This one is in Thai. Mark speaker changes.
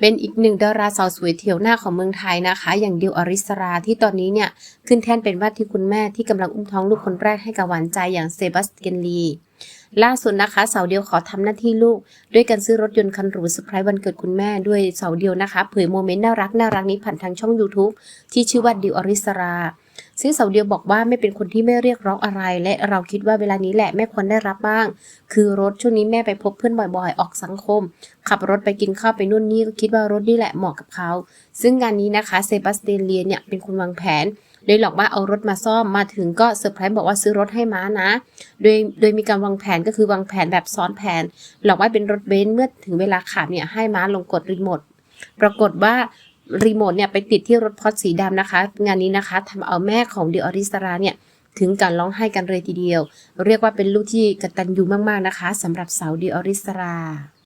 Speaker 1: เป็นอีกหนึ่งดาราสาวสวยเถียวหน้าของเมืองไทยนะคะ อย่างดิวอริสราที่ตอนนี้เนี่ยขึ้นแท่นเป็นว่าที่คุณแม่ที่กำลังอุ้มท้องลูกคนแรกให้กับหวานใจอย่างเซบาสเตียนลีล่าสุดนะคะสาวเดียวขอทำหน้าที่ลูก ด้วยการซื้อรถยนต์คันหรูเซอร์ไพรส์วันเกิดคุณแม่ด้วยสาวเดียวนะคะเผยโมเมนต์น่ารักน่ารักนี้ผ่านทางช่อง YouTube ที่ชื่อว่าดิวอริสรา ซึ่งสาวเดียวบอกว่าไม่เป็นคนที่ไม่เรียกร้องอะไร และเราคิดว่าเวลานี้แหละแม่ควรได้รับบ้าง คือรถช่วงนี้แม่ไปพบเพื่อนบ่อยๆ ออกสังคม ขับรถไปกินข้าวไปนู่นนี่ก็คิดว่ารถนี่แหละเหมาะกับเขา ซึ่งงานนี้นะคะเซบาสเตียนเลียเนี่ยเป็นคนวางแผนเลยหลอกว่าเอารถมาซ่อมมาถึงก็เซอร์ไพรส์บอกว่าซื้อรถให้ม้านะ โดยโดยมีการวางแผนก็คือวางแผนแบบซ้อนแผน หลอกว่าเป็นรถเบนซ์เมื่อถึงเวลาขับเนี่ยให้ม้าลงกดรีโมท ปรากฏว่า รีโมทเนี่ยไปติดที่รถพอดสีดำนะคะ งานนี้นะคะทำเอาแม่ของเดออริสราเนี่ยถึงการร้องไห้กันเลยทีเดียว เรียกว่าเป็นลูกที่กตัญญูมากๆนะคะสำหรับสาวเดออริสรา